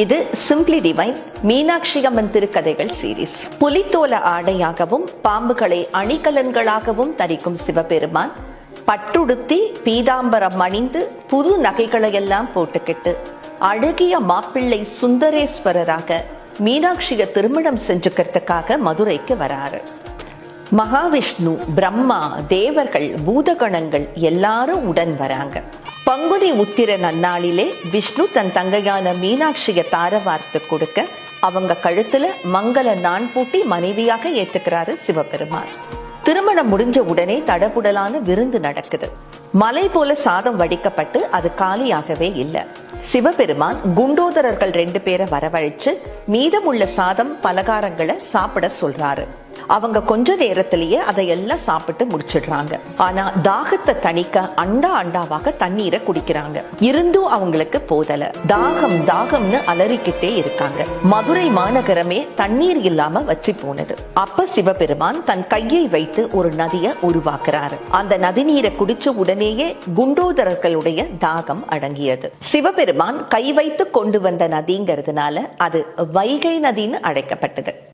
இது simply divine Meenakshi Amman திருக்கதைகள் series புலித்தோல ஆடையாகவும் பாம்புகளை அணிகலன்களாகவும் தரிக்கும் சிவபெருமான் பட்டுடுத்தி பீதாம்பரம் அணிந்து புது நகைகளை எல்லாம் போட்டுக்கிட்டு அழகிய மாப்பிள்ளை சுந்தரேஸ்வரராக மீனாட்சியை திருமணம் செஞ்சுக்கிறதுக்காக மதுரைக்கு வராரு. மகாவிஷ்ணு பிரம்மா தேவர்கள் பூதகணங்கள் எல்லாரும் உடன் வராங்க. பங்குனி உத்திர நன்னாளிலே விஷ்ணு தன் தங்கையான மீனாட்சியை தார வார்த்து கொடுக்க அவங்க கழுத்துல மங்கள நான் பூட்டி மனைவியாக ஏத்துக்கிறாரு சிவபெருமான். திருமணம் முடிஞ்ச உடனே தடபுடலான விருந்து நடக்குது. மலை போல சாதம் வடிக்கப்பட்டு அது காலியாகவே இல்லை. சிவபெருமான் குண்டோதரர்கள் ரெண்டு பேரை வரவழைச்சு மீதமுள்ள சாதம் பலகாரங்களை சாப்பிட சொல்றாரு. அவங்க கொஞ்ச நேரத்திலேயே அதையெல்லாம் சாப்பிட்டு முடிச்சிடுறாங்க. ஆனா தாகத்தை தணிக்க அண்டா அண்டாவாக தண்ணீரை குடிக்கிறாங்க. இருந்தும் அவங்களுக்கு போதல. தாகம் தாகம்னு அலறிக்கிட்டே இருக்காங்க. மதுரை மாநகரமே தண்ணீர் இல்லாம வற்றி போனது. அப்ப சிவபெருமான் தன் கையை வைத்து ஒரு நதியை உருவாக்குறாரு. அந்த நதி நீரை குடிச்ச உடனேயே குண்டோதரர்களுடைய தாகம் அடங்கியது. சிவபெருமான் கை வைத்து கொண்டு வந்த நதிங்கிறதுனால அது வைகை நதின்னு அழைக்கப்பட்டது.